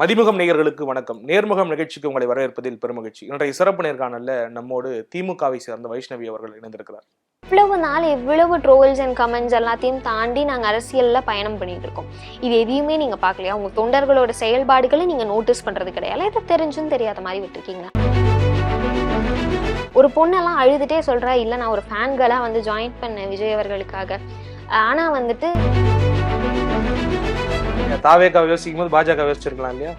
மதிமுகம் நேயர்களுக்கு வணக்கம். நேர்முகம் நிகழ்ச்சிக்கு உங்களை வரவேற்பதில் பெருமகிழ்ச்சி. இன்றைய சிறப்பு நேர்காணல்ல நம்மோடு திமுகவை சேர்ந்த வைஷ்ணவி அவர்கள் இணைந்திருக்கிறார். இவ்வளவு நாள் இவ்வளவு ட்ரோல்ஸ் அண்ட் கமெண்ட்ஸ் எல்லாத்தையும் தாண்டி நாங்கள் அரசியலில் பயணம் பண்ணிட்டு இருக்கோம். இது எதையுமே நீங்கள் பார்க்கலையா? உங்கள் தொண்டர்களோட செயல்பாடுகளை நீங்கள் நோட்டீஸ் பண்ணுறது கிடையாது. இதை தெரிஞ்சும் தெரியாத மாதிரி விட்டுருக்கீங்க ஒரு பொண்ணெல்லாம் அழுதுட்டே சொல்கிறா இல்லை நான் ஒரு ஃபேன்களாக வந்து ஜாயின் பண்ணேன் விஜய் அவர்களுக்காக. ஆனால் வந்துட்டு தாவேக்கா யோசிக்கும் போது பாஜக யோசிச்சிருக்கலாம் இல்லையா?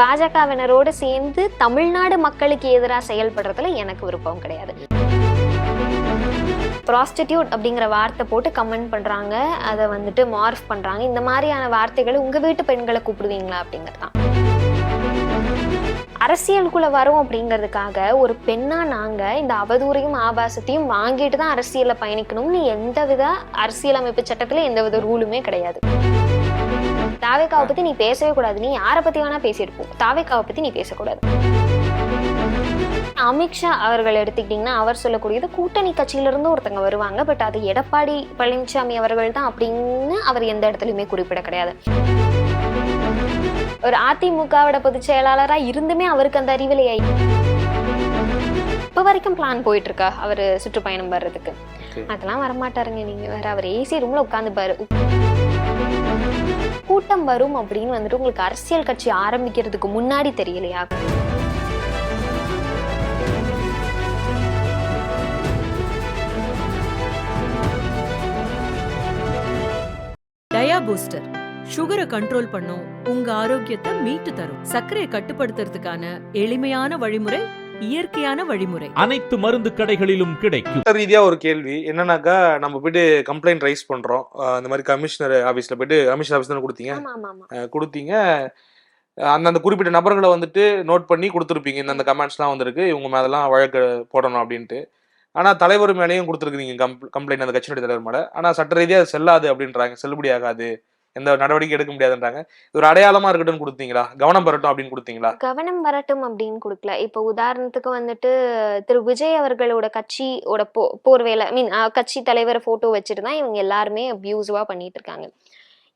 பாஜகவினரோடு சேர்ந்து தமிழ்நாடு மக்களுக்கு எதிராக செயல்படுறதுல எனக்கு விருப்பம் கிடையாது. ப்ராஸ்டிடியூட் அப்படிங்கிற வார்த்தை போட்டு கமெண்ட் பண்ணுறாங்க அதை வந்துட்டு மார்ஃப் பண்ணுறாங்க இந்த மாதிரியான வார்த்தைகளை உங்கள் வீட்டு பெண்களை கூப்பிடுவீங்களா அப்படிங்கிறது தான் அரசியலுக்குள்ள வரோம் அப்படிங்கிறதுக்காக ஒரு பெண்ணா நாங்க இந்த அவதூறையும் ஆபாசத்தையும் வாங்கிட்டு தான் அரசியலில் பயணிக்கணும்னு எந்தவித அரசியலமைப்பு சட்டத்துல எந்தவித ரூலுமே கிடையாது. தாவேக்காவை பத்தி நீ பேசவே கூடாது. நீ யாரை பத்தி வேணா பேசியிருப்போம் தாவேக்காவை பத்தி நீ பேசக்கூடாது. அமித்ஷா அவர்கள் எடுத்துக்கிட்டிங்கன்னா அவர் சொல்லக்கூடியது கூட்டணி கட்சியில இருந்து ஒருத்தங்க வருவாங்க. பட் அது எடப்பாடி பழனிசாமி அவர்கள் தான் அப்படின்னு அவர் எந்த இடத்துலையுமே குறிப்பிட கிடையாது. ஒரு அதிமுகவோட பொதுச் செயலாளரா இருந்துமே அவருக்கு அந்த அறிவிலையை இப்ப வரைக்கும் பிளான் போயிட்டு இருக்கா அவர் சுற்றுப்பயணம் வர்றதுக்கு. அதெல்லாம் வரமாட்டாருங்க நீங்க. வேற அவர் ஏசி ரூம்ல உட்காந்து பாரு கூட்டம் வரும் அப்படின்னு வந்துட்டு உங்களுக்கு அரசியல் கட்சி ஆரம்பிக்கிறதுக்கு முன்னாடி தெரியலையா? டயா பூஸ்டர். சுகரை கண்ட்ரோல் பண்ணும். உங்க ஆரோக்கியத்தை மீட்டு தரும். சர்க்கரையை கட்டுப்படுத்துறதுக்கான எளிமையான வழிமுறை இயற்கையான வழிமுறை. அனைத்து மருந்து கடைகளிலும் கிடைக்கும். ரீதியா ஒரு கேள்வி. என்னன்னாக்கா நம்ம போயிட்டு கம்ப்ளைண்ட் ரைஸ் பண்றோம். அஹ் இந்த மாதிரி கமிஷனர் ஆபீஸ்ல போயிட்டு கமிஷனர் ஆபீஸ் தானே கொடுத்தீங்க? கொடுத்தீங்க. அந்தந்த குறிப்பிட்ட நபர்களை வந்துட்டு நோட் பண்ணி கொடுத்துருப்பீங்க. இந்தந்த கமெண்ட்ஸ்லாம் வந்திருக்கு. இவங்க மேலெல்லாம் வழக்கு போடணும் அப்படின்ட்டு. ஆனா தலைவர் மேலேயும் கொடுத்துருக்கீங்க கம்ப்ளைண்ட் அந்த கட்சியினுடைய தலைவர் மேல. ஆனா சட்ட ரீதியா அது செல்லாது அப்படின்றாங்க. செல்லுபடி ஆகாது எந்த நடவடிக்கை எடுக்க முடியாதுன்றாங்க. இது ஒரு அடையாளமா இருக்கட்டும் கொடுத்தீங்களா? கவனம் வரட்டும் அப்படின்னு கொடுத்தீங்களா? கவனம் வரட்டும் அப்படின்னு கொடுக்கல. இப்போ உதாரணத்துக்கு வந்துட்டு திரு. விஜய் அவர்களோட கட்சியோட போ போர்வேல மீன் கட்சி தலைவர் போட்டோ வச்சுட்டு தான் இவங்க எல்லாருமே அபியூசிவா பண்ணிட்டு இருக்காங்க.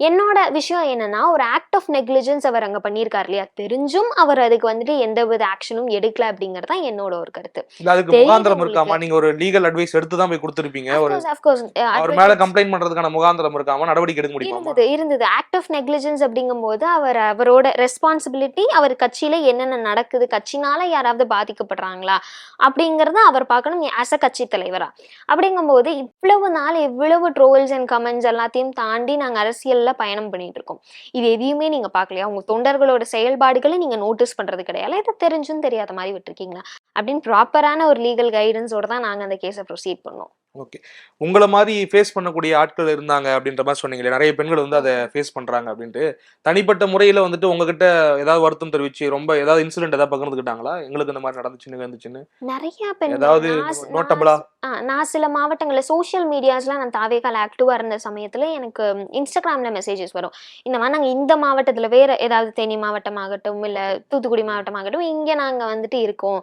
என்னோட விஷயம் என்னன்னா ஒரு ஆக்ட் ஆஃப் நெக்லிஜென்ஸ் அவர் அங்க பண்ணியிருக்காரு இல்லையா? தெரிஞ்சும் அவர் அதுக்கு வந்துட்டு எந்த வித ஆக்ஷனும் எடுக்கல அப்படிங்கிறது தான் என்னோட ஒரு கருத்து. அதுக்கு முகாந்திரம். இருக்காமா? நீங்க ஒரு லீகல் அட்வைஸ் எடுத்து தான் போய் கொடுத்துருப்பீங்க. அஹ் அவர் மேல கம்ப்ளைண்ட் பண்றதுக்கான முகாந்திரம் இருக்காம? நடவடிக்கை எடுக்க முடியுமா? இருந்தது இருந்தது. ஆக்ட் ஆஃப் நெக்லிஜென்ஸ் அப்படிங்கும்போது அவர் அவரோட ரெஸ்பான்சிபிலிட்டி அவர் கட்சியில என்னென்ன நடக்குது கட்சினால யாராவது பாதிக்கப்படுறாங்களா அப்படிங்கறத அவர் பார்க்கணும் ஆஸ் அ கட்சி தலைவரா. அப்படிங்கும்போது இவ்வளவு நாள் இவ்வளவு ட்ரோல்ஸ் அண்ட் கமெண்ட்ஸ் எல்லாத்தையும் தாண்டி நாங்க அரசியல்ல பயணம் பண்ணிட்டு இருக்கோம் இது எதையுமே நீங்க பார்க்கலையா? உங்க தொண்டர்களோட செயல்பாடுகளை நீங்க நோட்டீஸ் பண்றது கிடையாது. இதை தெரிஞ்சும் தெரியாத மாதிரி விட்டுருக்கீங்களா? அப்படின்னு ப்ராப்பரான ஒரு லீகல் கைடன்ஸோடு தான் நாங்க அந்த கேஸை ப்ரொசீட் பண்ணோம். ஓகே உங்களை மாதிரி ஃபேஸ் பண்ணக்கூடிய ஆட்கள் இருந்தாங்க அப்படின்ற மாதிரி சொன்னீங்களே நிறைய பெண்கள் வந்து அதை ஃபேஸ் பண்றாங்க அப்படின்ட்டு. தனிப்பட்ட முறையில வந்துட்டு உங்ககிட்ட ஏதாவது வருத்தம் தெரிவிச்சு ரொம்ப ஏதாவது இன்சிடென்ட் ஏதாவது பகிர்ந்துக்கிட்டாங்களா? எங்களுக்கு இந்த மாதிரி நடந்துச்சுன்னு வந்துச்சுன்னு நிறைய பெண்கள். ஏதாவது நோட்டபிளா நான் சில மாவட்டங்களில் சோஷியல் மீடியாஸ்லாம் நான் தாவேக்கால் ஆக்டிவாக இருந்த சமயத்தில் எனக்கு இன்ஸ்டாகிராமில் மெசேஜஸ் வரும். இந்த மாதிரி நாங்கள் இந்த மாவட்டத்தில் வேறு ஏதாவது தேனி மாவட்டமாகட்டும் இல்லை தூத்துக்குடி மாவட்டமாகட்டும் இங்கே நாங்கள் வந்துட்டு இருக்கோம்.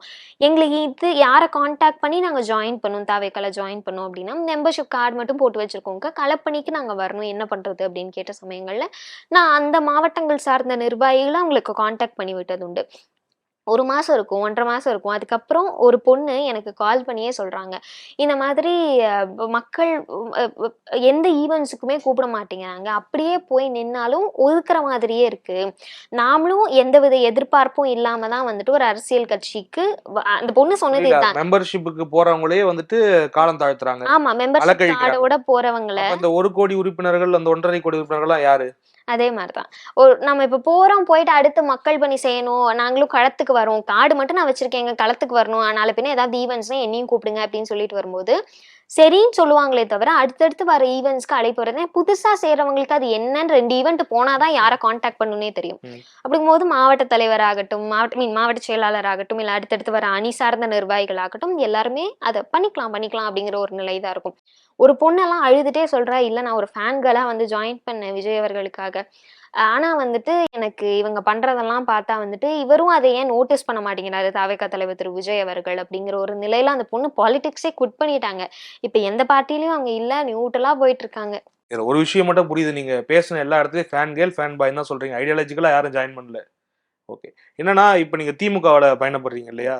எங்களுக்கு இது யாரை காண்டாக்ட் பண்ணி நாங்கள் ஜாயின் பண்ணோம் தாவேக்கால ஜாயின் பண்ணோம் அப்படின்னா மெம்பர்ஷிப் கார்டு மட்டும் போட்டு வச்சுருக்கோங்க களப்பணிக்கு நாங்கள் வரணும். என்ன பண்ணுறது அப்படின்னு கேட்ட சமயங்களில் நான் அந்த மாவட்டங்கள் சார்ந்த நிர்வாகிகளை அவங்களுக்கு காண்டாக்ட் பண்ணி விட்டது உண்டு. ஒரு மாதம் இருக்கும் ஒன்றரை மாதம் இருக்கும். அதுக்கப்புறம் ஒரு பொண்ணு எனக்கு கால் பண்ணியே சொல்கிறாங்க இந்த மாதிரி மக்கள் எந்த ஈவெண்ட்ஸுக்குமே கூப்பிட மாட்டேங்கிறாங்க. அப்படியே போய் நின்னாலும் ஒதுக்குற மாதிரியே இருக்கு. நாமளும் எந்தவித எதிர்பார்ப்பும் இல்லாம தான் வந்துட்டு ஒரு அரசியல் கட்சிக்கு அந்த பொண்ணு சொன்னது இதுதான். மெம்பர்ஷிப்புக்கு போறவங்களே வந்துட்டு காலம் தாழ்த்துறாங்க. ஆமா மெம்பர்ஷிப். கார்டோட போறவங்கள. அப்ப இந்த ஒரு கோடி உறுப்பினர்கள் அந்த ஒன்றரை கோடி உறுப்பினர்கள்லாம் யாரு? அதே மாதிரிதான். ஒரு நம்ம இப்ப போறோம் போயிட்டு அடுத்து மக்கள் பணி செய்யணும் நாங்களும் களத்துக்கு வரோம் காடு மட்டும் நான் வச்சிருக்கேங்க களத்துக்கு வரணும். அதனால பின்ன ஏதாவது ஈவெண்ட்ஸ்னா என்னையும் கூப்பிடுங்க அப்படின்னு சொல்லிட்டு வரும்போது சரின்னு சொல்லுவாங்களே தவிர அடுத்தடுத்து வர ஈவெண்ட்ஸ்க்கு அழைப்பு வருது புதுசா செய்யறவங்களுக்கு அது என்னன்னு ரெண்டு ஈவெண்ட் போனாதான் யாரை காண்டாக்ட் பண்ணுனே தெரியும். அப்படிங்கும்போது மாவட்ட தலைவராகட்டும் மாவட்ட மீன் மாவட்ட செயலாளர் ஆகட்டும் இல்ல அடுத்தடுத்து வர அணி சார்ந்த நிர்வாகிகள் ஆகட்டும் எல்லாருமே அதை பண்ணிக்கலாம் பண்ணிக்கலாம் அப்படிங்கிற ஒரு நிலை தான் இருக்கும். ஒரு பொண்ணெல்லாம் அழுதுட்டே சொல்றா இல்ல நான் ஒரு ஃபேன்களா வந்து ஜாயின் பண்ணேன் விஜய் அவர்களுக்காக. ஆனா வந்துட்டு எனக்கு இவங்க பண்றதெல்லாம் பார்த்தா வந்துட்டு இவரும் அதை ஏன் நோட்டீஸ் பண்ண மாட்டேங்கிறாரு தாவேக்கா தலைவர் திரு விஜய் அவர்கள் அப்படிங்கிற ஒரு நிலையில அந்த பொண்ணு பாலிடிக்ஸே குட் பண்ணிட்டாங்க. இப்ப எந்த பார்ட்டிலையும் அவங்க இல்ல நியூட்ரலா போயிட்டு இருக்காங்க இதுல ஒரு விஷயம் மட்டும் புரியுது. நீங்க பேசின எல்லா இடத்துலயும் ஃபேன் கேர்ள் ஃபேன் பாய் தான் சொல்றீங்க. ஐடியாலஜிக்கலா யாரும் ஜாயின் பண்ணல. ஓகே என்னன்னா இப்போ நீங்க திமுகவோட பயணப்படுறீங்க இல்லையா?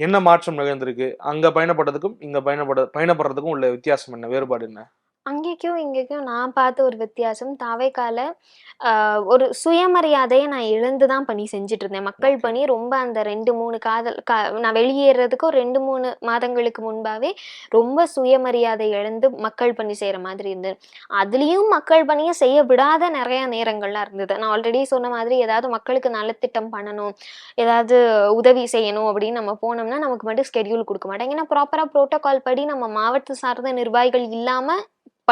என்ன மாற்றம் நிகழ்ந்திருக்கு? அங்க பயணப்பட்டதுக்கும் இங்க பயணப்பட பயணப்படுறதுக்கும் உள்ள வித்தியாசம் என்ன? வேறுபாடு என்ன? அங்கேக்கும் இங்கேக்கும் நான் பார்த்த ஒரு வித்தியாசம். தாவேக்கால ஆஹ், ஒரு சுயமரியாதையை நான் இழந்து தான் பணி செஞ்சுட்டு இருந்தேன். மக்கள். பணி ரொம்ப அந்த ரெண்டு மூணு காதல் கா நான் வெளியேறதுக்கு ஒரு ரெண்டு மூணு மாதங்களுக்கு முன்பாவே ரொம்ப சுயமரியாதை இழந்து மக்கள் பணி செய்யற மாதிரி இருந்தது. அதுலயும் மக்கள் பணியை செய்ய விடாத நிறைய நேரங்கள்லாம் இருந்தது. நான் ஆல்ரெடி சொன்ன மாதிரி ஏதாவது மக்களுக்கு நலத்திட்டம் பண்ணணும் ஏதாவது உதவி செய்யணும் அப்படின்னு நம்ம போனோம்னா நமக்கு மட்டும் ஸ்கெடியூல் கொடுக்க மாட்டாங்க. ஏன்னா ப்ராப்பரா ப்ரோட்டோகால் படி நம்ம மாவட்ட சார்ந்த நிர்வாகிகள் இல்லாம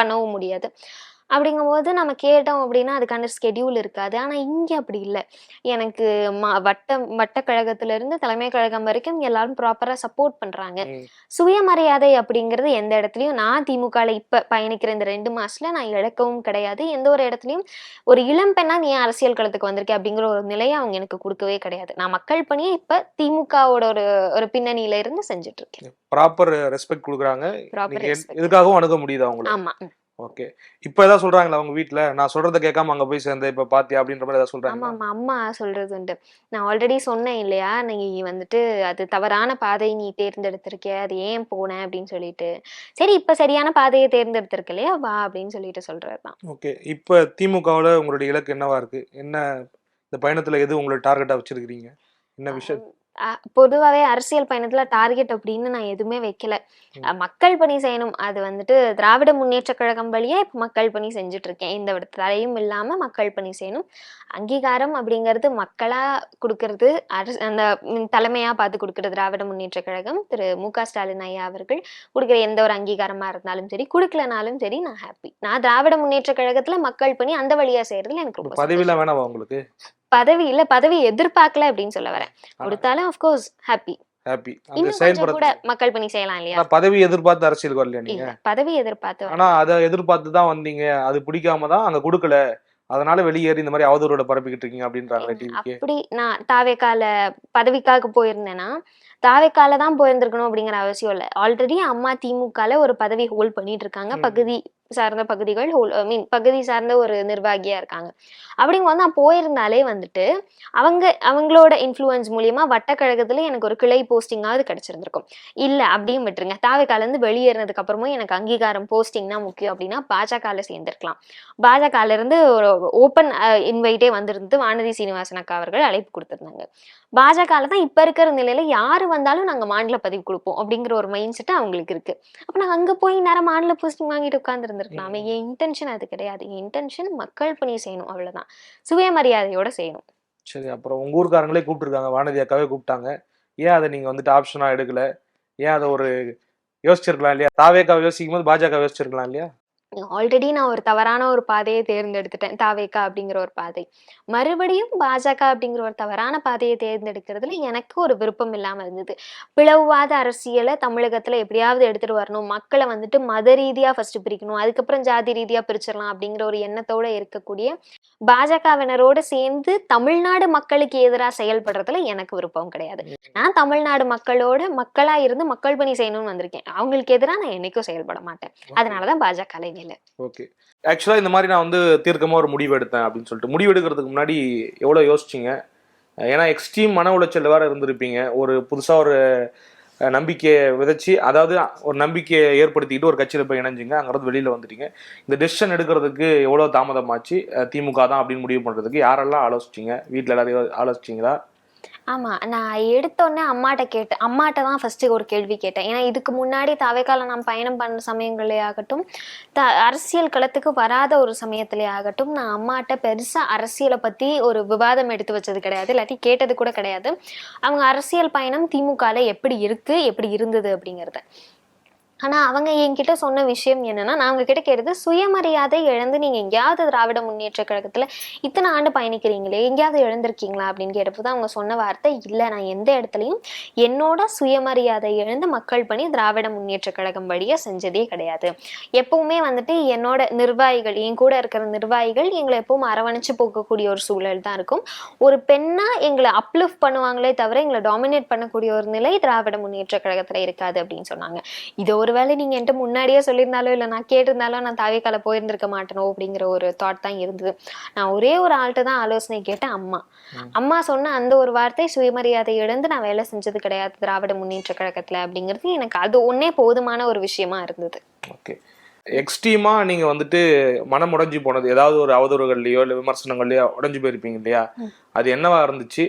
பண்ணவும் முடியாது. அப்படிங்கும்போது நம்ம கேட்டோம் அப்படின்னா அதுக்கான ஸ்கெடியூல் இருக்காது. ஆனா இங்க அப்படி இல்லை. எனக்கு மா வட்ட வட்ட கழகத்துல இருந்து தலைமை கழகம் வரைக்கும் எல்லாரும் ப்ராப்பரா சப்போர்ட் பண்றாங்க. ம். சுயமரியாதை அப்படிங்கிறது எந்த இடத்துலயும் நான் திமுகல இப்ப பயணிக்கிற இந்த ரெண்டு மாசத்துல நான் இழக்கவும் கிடையாது. எந்த ஒரு இடத்துலயும் ஒரு இளம் பெண்ணா நீ அரசியல் களத்துக்கு வந்திருக்க அப்படிங்கிற ஒரு நிலையை அவங்க எனக்கு கொடுக்கவே கிடையாது. நான் மக்கள் பணியை இப்ப திமுகவோட ஒரு ஒரு பின்னணியில இருந்து செஞ்சுட்டு இருக்கேன். ப்ராப்பர் ரெஸ்பெக்ட் கொடுக்குறாங்க. எதுக்காகவும் அணுக முடியுது அவங்கள? ஆமா. ஓகே இப்போ ஏதாவது சொல்றாங்களா அவங்க வீட்ல? நான் சொல்றத கேட்காம அங்க போய் சேர்ந்த இப்ப பாத்தியா அப்படின்ற மாதிரி ஏதாவது சொல்றாங்க ஆமா அம்மா சொல்றது உண்டு. நான் ஆல்ரெடி சொன்னேன் இல்லையா? நீ வந்துட்டு அது தவறான பாதை நீ தேர்ந்தெடுத்திருக்க அது ஏன் போன அப்படின்னு சொல்லிட்டு. சரி இப்ப சரியான பாதையை தேர்ந்தெடுத்திருக்க இல்லையா? வா அப்படின்னு சொல்லிட்டு சொல்றதுதான் ஓகே இப்போ திமுகவுல உங்களுடைய இலக்கு என்னவா இருக்கு? என்ன இந்த பயணத்துல எது உங்களோட டார்கெட்டா வச்சிருக்கீங்க என்ன விஷயம் அஹ் பொதுவாவே அரசியல் பயணத்துல டார்கெட் அப்படின்னு நான் எதுவுமே வைக்கல. மக்கள் பணி செய்யணும். அது வந்துட்டு திராவிட முன்னேற்ற கழகம் வழியா இப்ப மக்கள் பணி செஞ்சுட்டு இருக்கேன் விட தடையும் இல்லாம மக்கள் பணி செய்யணும். அங்கீகாரம் அப்படிங்கிறது மக்களா கொடுக்கறது அரசு அந்த தலைமையா பார்த்து கொடுக்கறது திராவிட முன்னேற்ற கழகம் திரு மு க ஸ்டாலின் ஐயா அவர்கள் கொடுக்குற எந்த ஒரு அங்கீகாரமா இருந்தாலும் சரி கொடுக்கலனாலும் சரி நான் ஹாப்பி நான் திராவிட முன்னேற்ற கழகத்துல மக்கள் பணி அந்த வழியா செய்யறதுல எனக்கு. பதவியெல்லாம் வேணாவா உங்களுக்கு? பதவி இல்ல பதவி எதிர்பார்க்கல அப்படின்னு சொல்ல வரேன். கொடுத்தாலும் அஃப்கோர்ஸ் ஹாப்பி ஹாப்பி கூட மக்கள் பணி செய்யலாம் இல்லையா? பதவி எதிர்பார்த்து அரசியலுக்கு வரலையா நீங்க? பதவி எதிர்பார்த்து வரல. ஆனா அதை எதிர்பார்த்து தான் வந்தீங்க. அது பிடிக்காம தான் அங்க கொடுக்கல. அதனால வெளியேறி இந்த மாதிரி அவதூறோட பரப்பிக்கிட்டு இருக்கீங்க அப்படின்றாங்களே டிவிக்கு அப்படி நான் தாவேக்கால பதவிக்காக போயிருந்தேன்னா தாவேக்கால தான் போயிருந்திருக்கணும் அப்படிங்கிற அவசியம் இல்லை. ஆல்ரெடி அம்மா திமுகல ஒரு பதவி ஹோல்ட் பண்ணிட்டு இருக்காங்க. பகுதி சார்ந்த பகுதிகள் ஹோல் ஐ மீன் பகுதி சார்ந்த ஒரு நிர்வாகியா இருக்காங்க. அப்படிங்க வந்து நான் போயிருந்தாலே வந்துட்டு அவங்க அவங்களோட இன்ஃப்ளூயன்ஸ் மூலியமா வட்டக்கழகத்துல எனக்கு ஒரு கிளை போஸ்டிங்காவது கிடச்சிருந்துருக்கும். இல்ல அப்படியும் விட்டுருங்க. தாவைக்காலேருந்து வெளியேறினதுக்கு அப்புறமும் எனக்கு அங்கீகாரம் போஸ்டிங் தான் முக்கியம் அப்படின்னா பாஜகவில் சேர்ந்துருக்கலாம். பாஜகலேருந்து ஒரு ஓப்பன் இன்வைட்டே வந்திருந்து வானதி சீனிவாசன் அக்கா அவர்கள் அழைப்பு கொடுத்துருந்தாங்க. பாஜகவில் தான் இப்ப இருக்கிற நிலையில யாரு வந்தாலும் நாங்க மாநில பதிவு கொடுப்போம் அப்படிங்கிற ஒரு மைண்ட் செட் அவங்களுக்கு இருக்கு. அப்ப நாங்கள் அங்க போய் நேரம் மாநில போஸ்டிங் வாங்கிட்டு உட்கார்ந்து இருந்திருக்கலாமே. என் இன்டென்ஷன் அது கிடையாது. என் இன்டென்ஷன் மக்கள் பணி செய்யணும். அவ்வளவுதான். சுயமரியாதையோட செய்யணும். சரி அப்புறம் உங்க ஊர்க்காரங்களே கூப்பிட்டுருக்காங்க. வானதி அக்காவே கூப்பிட்டாங்க. ஏன் அதை நீங்க வந்துட்டு ஆப்ஷனா எடுக்கல? ஏன் அதை ஒரு யோசிச்சிருக்கலாம் இல்லையா? தாவேக்காவை யோசிக்கும் போது பாஜக யோசிச்சிருக்கலாம் இல்லையா? ஆல்ரெடி நான் ஒரு தவறான ஒரு பாதையை தேர்ந்தெடுத்துட்டேன். தாவேக்கா அப்படிங்கிற ஒரு பாதை. மறுபடியும் பாஜக அப்படிங்கிற ஒரு தவறான பாதையை தேர்ந்தெடுக்கிறதுல எனக்கு ஒரு விருப்பம் இல்லாம இருந்தது. பிளவுவாத அரசியலை தமிழகத்துல எப்படியாவது எடுத்துட்டு வரணும். மக்களை வந்துட்டு மத ரீதியா ஃபர்ஸ்ட் பிரிக்கணும். அதுக்கப்புறம் ஜாதி ரீதியா பிரிச்சிடலாம் அப்படிங்கிற ஒரு எண்ணத்தோட இருக்கக்கூடிய பாஜகவினரோட சேர்ந்து தமிழ்நாடு மக்களுக்கு எதிராக செயல்படுறதுல எனக்கு விருப்பம் கிடையாது. நான் தமிழ்நாடு மக்களோட மக்களா இருந்து மக்கள் பணி செய்யணும்னு வந்திருக்கேன். அவங்களுக்கு எதிராக நான் என்னைக்கும் செயல்பட மாட்டேன். அதனாலதான் பாஜக நிலை ஓகே. ஆக்சுவலாக இந்த மாதிரி நான் வந்து தீர்க்கமாக ஒரு முடிவு எடுத்தேன் அப்படின்னு சொல்லிட்டு. முடிவு எடுக்கிறதுக்கு முன்னாடி எவ்வளோ யோசிச்சீங்க? ஏன்னா எக்ஸ்ட்ரீம் மன உளைச்சல் வேறு இருந்திருப்பீங்க. ஒரு புதுசாக ஒரு நம்பிக்கையை விதைச்சி அதாவது ஒரு நம்பிக்கையை ஏற்படுத்திக்கிட்டு ஒரு கட்சியில் போய் இணைஞ்சிங்க. அங்கேருந்து வெளியில் வந்துட்டீங்க. இந்த டெசிஷன் எடுக்கிறதுக்கு எவ்வளோ தாமதமாச்சு? திமுக தான் அப்படின்னு முடிவு பண்ணுறதுக்கு யாரெல்லாம் ஆலோசிச்சீங்க? வீட்டில் எல்லாரையும் ஆலோசிச்சிங்களா? ஆமா நான் எடுத்தோடனே அம்மாட்ட கேட்டேன் அம்மாட்ட தான் ஃபர்ஸ்ட் ஒரு கேள்வி கேட்டேன். ஏன்னா இதுக்கு முன்னாடி தவைக்கால நான் பயணம் பண்ண சமயங்களே ஆகட்டும் த அரசியல் களத்துக்கு வராத ஒரு சமயத்திலே ஆகட்டும் நான் அம்மாட்ட பெருசா அரசியலை பத்தி ஒரு விவாதம் எடுத்து வச்சது கிடையாது. இல்லாட்டி கேட்டது கூட கிடையாது. அவங்க அரசியல் பயணம் திமுகவில் எப்படி இருக்கு எப்படி இருந்தது அப்படிங்கிறத. ஆனால் அவங்க என்கிட்ட சொன்ன விஷயம் என்னென்னா நான் அவங்க கிட்ட கேட்டது சுயமரியாதை இழந்து நீங்கள் எங்கேயாவது திராவிட முன்னேற்ற கழகத்தில் இத்தனை ஆண்டு பயணிக்கிறீங்களே எங்கேயாவது இழந்திருக்கீங்களா அப்படின்னு கேட்டப்போ தான் அவங்க சொன்ன வார்த்தை இல்லை நான் எந்த இடத்துலையும் என்னோட சுயமரியாதை இழந்து மக்கள் பணி திராவிட முன்னேற்ற கழகம் வழியாக செஞ்சதே கிடையாது. எப்பவுமே வந்துட்டு என்னோட நிர்வாகிகள் என் கூட இருக்கிற நிர்வாகிகள் எங்களை எப்பவும் அரவணைச்சு போகக்கூடிய ஒரு சூழல் தான் இருக்கும். ஒரு பெண்ணாக எங்களை அப்லிஃப்ட் பண்ணுவாங்களே தவிர எங்களை டாமினேட் பண்ணக்கூடிய ஒரு நிலை திராவிட முன்னேற்ற கழகத்தில் இருக்காது அப்படின்னு சொன்னாங்க. இது ஒரு ஒருவேளை நீங்க என்கிட்ட முன்னாடியே சொல்லியிருந்தாலோ இல்ல நான் கேட்டிருந்தாலோ நான் தாவேக்கால போயிருந்திருக்க மாட்டேனோ அப்படிங்கிற ஒரு தாட் தான் இருந்தது. நான் ஒரே ஒரு ஆள்கிட்ட தான் ஆலோசனை கேட்டேன் அம்மா. அம்மா சொன்ன அந்த ஒரு வார்த்தை சுயமரியாதை இழந்து நான் வேலை செஞ்சது கிடையாது திராவிட முன்னேற்ற கழகத்துல அப்படிங்கிறது எனக்கு அது ஒன்னே போதுமான ஒரு விஷயமா இருந்தது. ஓகே. எக்ஸ்ட்ரீமா நீங்க வந்துட்டு மனம் உடைஞ்சு போனது ஏதாவது ஒரு அவதூறுகள்லயோ இல்ல விமர்சனங்கள்லயோ உடைஞ்சு போயிருப்பீங்க இல்லையா? அது என்னவா இருந்துச்சு?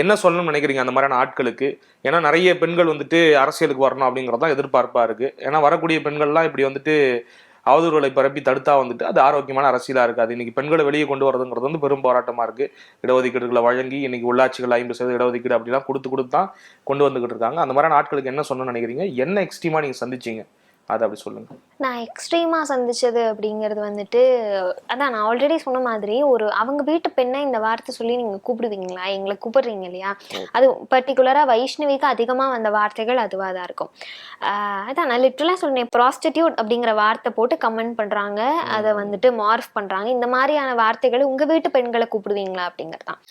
என்ன சொல்லணும்னு நினைக்கிறீங்க அந்த மாதிரியான ஆட்களுக்கு? ஏன்னா நிறைய பெண்கள் வந்துட்டு அரசியலுக்கு வரணும் அப்படிங்கிறது தான் எதிர்பார்ப்பாக இருக்குது ஏன்னா வரக்கூடிய பெண்கள்லாம் இப்படி வந்துட்டு அவதூறுகளை பரப்பி தடுத்தா வந்துட்டு அது ஆரோக்கியமான அரசியலாக இருக்காது. இன்னைக்கு பெண்களை வெளியே கொண்டு வரதுங்கிறது வந்து பெரும் போராட்டமாக இருக்குது இடஒதுக்கீடுகளை வழங்கி இன்னைக்கு உள்ளாட்சிகள் ஐம்பது சதவீத இடஒதுக்கீடு அப்படிலாம் கொடுத்து கொடுத்து தான் கொண்டு வந்துகிட்டு இருக்காங்க. அந்த மாதிரியான ஆட்களுக்கு என்ன சொல்லணும்னு நினைக்கிறீங்க? என்ன எக்ஸ்ட்ரீமாக நீங்கள் சந்திச்சீங்க? அதை அப்படி சொல்லுங்க. நான் எக்ஸ்ட்ரீமா சந்திச்சது அப்படிங்கிறது வந்துட்டு அதான் நான் ஆல்ரெடி சொன்ன மாதிரி ஒரு அவங்க வீட்டு பெண்ணை இந்த வார்த்தை சொல்லி நீங்க கூப்பிடுவீங்களா? எங்களை கூப்பிடுறீங்க இல்லையா? அது பர்டிகுலரா வைஷ்ணவிக்கு அதிகமா வந்த வார்த்தைகள் அதுவா தான் இருக்கும். அதான் நான் லிட்டரலா சொன்னேன் ப்ராஸ்டிடியூட் அப்படிங்கிற வார்த்தை போட்டு கமெண்ட் பண்றாங்க அதை வந்துட்டு மார்ஃப் பண்றாங்க. இந்த மாதிரியான வார்த்தைகளை உங்க வீட்டு பெண்களை கூப்பிடுவீங்களா அப்படிங்கிறது தான்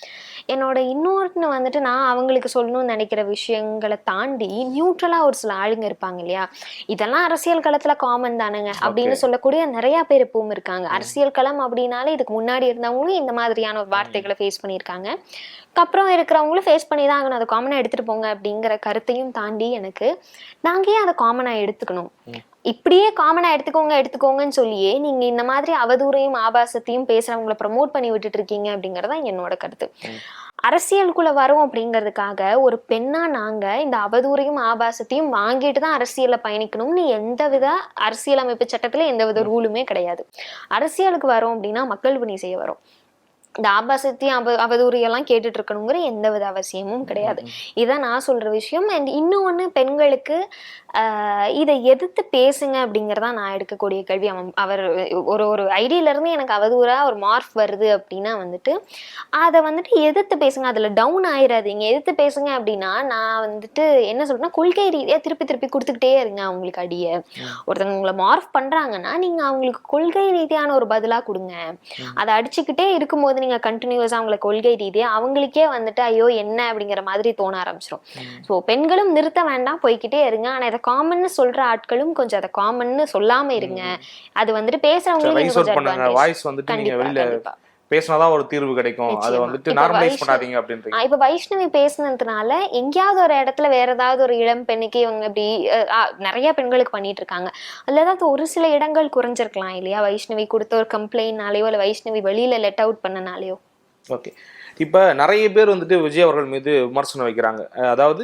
என்னோட இன்னொருன்னு வந்துட்டு நான் அவங்களுக்கு சொல்லணும்னு நினைக்கிற விஷயங்களை தாண்டி நியூட்ரலா ஒரு சில ஆளுங்க இருப்பாங்க இல்லையா? இதெல்லாம் அரசியல் களத்துல காமன் தானுங்க. அப்படின்னு சொல்லக்கூடிய நிறைய பேர் இப்பவும் இருக்காங்க. அரசியல் களம் அப்படின்னாலே இதுக்கு முன்னாடி இருந்தவங்களும் இந்த மாதிரியான ஒரு வார்த்தைகளை ஃபேஸ் பண்ணியிருக்காங்க. அப்புறம் இருக்கிறவங்களும் ஃபேஸ் பண்ணி தான் ஆகணும். அதை காமனாக எடுத்துட்டு போங்க அப்படிங்கிற கருத்தையும் தாண்டி எனக்கு நாங்க ஏன் அதை காமனாக எடுத்துக்கணும்? இப்படியே காமனாக எடுத்துக்கோங்க எடுத்துக்கோங்கன்னு சொல்லியே நீங்க இந்த மாதிரி அவதூறையும் ஆபாசத்தையும் பேசுறவங்கள ப்ரமோட் பண்ணி விட்டுட்டு இருக்கீங்க அப்படிங்கறது தான் என்னோட கருத்து. அரசியலுக்குள்ள வரோம் அப்படிங்கிறதுக்காக ஒரு பெண்ணா நாங்க இந்த அவதூறையும் ஆபாசத்தையும் வாங்கிட்டு தான் அரசியல்ல பயணிக்கணும்னு எந்தவித அரசியலமைப்பு சட்டத்துல எந்தவித ரூலுமே கிடையாது. அரசியலுக்கு வரோம் அப்படின்னா மக்கள் பணி செய்ய வரோம். இந்த ஆபாசத்தையும் அவ அவதூறையெல்லாம் கேட்டுட்டு இருக்கணுங்கிற எந்தவித அவசியமும் கிடையாது. இதான் நான் சொல்ற விஷயம். அண்ட் இன்னொன்று பெண்களுக்கு இதை எதிர்த்து பேசுங்க அப்படிங்கிறதா நான் எடுக்கக்கூடிய கேள்வி. அவன் அவர் ஒரு ஒரு ஐடியில இருந்து எனக்கு அவதூறா ஒரு மார்க் வருது அப்படின்னா வந்துட்டு அதை வந்துட்டு எதிர்த்து பேசுங்க. அதுல டவுன் ஆயிடாதீங்க எதிர்த்து பேசுங்க அப்படின்னா நான் வந்துட்டு என்ன சொல்றேன்னா கொள்கை ரீதியா திருப்பி திருப்பி கொடுத்துக்கிட்டே இருங்க அவங்களுக்கு அடிய. ஒருத்தவங்க உங்களை மார்க் பண்றாங்கன்னா நீங்க அவங்களுக்கு கொள்கை ரீதியான ஒரு பதிலா கொடுங்க. அதை அடிச்சுக்கிட்டே இருக்கும்போது நீங்க கண்டினியூஸா அவங்கள கொள்கை ரீதியா அவங்களுக்கே வந்துட்டு ஐயோ என்ன அப்படிங்கிற மாதிரி தோண ஆரம்பிச்சிடும் ஸோ பெண்களும் நிறுத்த வேண்டாம் போய்க்கிட்டே இருங்க. ஆனா இதை காமன்னு சொல்ற ஆட்களும் கொஞ்சம் அதை காமன்னு சொல்லாம இருங்க. அது வந்துட்டு அவுட் கொஞ்சம். வாய்ஸ் வந்துட்டு நீங்க கண்டிப்பா வெளியில கண்டிப்பா. பேசினாதான் ஒரு தீர்வு கிடைக்கும். அதை. வந்துட்டு இப்ப நார்மலைஸ் வைஷ்ணவி- பண்ணாதீங்க அப்படின்றீங்க. இப்ப வைஷ்ணவி பேசுனதுனால எங்கேயாவது ஒரு இடத்துல வேற ஏதாவது ஒரு இளம் பெண்ணுக்கு இவங்க இப்படி நிறைய பெண்களுக்கு பண்ணிட்டு இருக்காங்க. அதுல ஏதாவது ஒரு சில இடங்கள் குறைஞ்சிருக்கலாம் இல்லையா? வைஷ்ணவி கொடுத்த ஒரு கம்ப்ளைண்ட்னாலயோ இல்ல வைஷ்ணவி வெளியில லெட் அவுட் பண்ணனாலயோ. ஓகே இப்போ நிறைய பேர் வந்துட்டு விஜய் அவர்கள் மீது விமர்சனம் வைக்கிறாங்க. அதாவது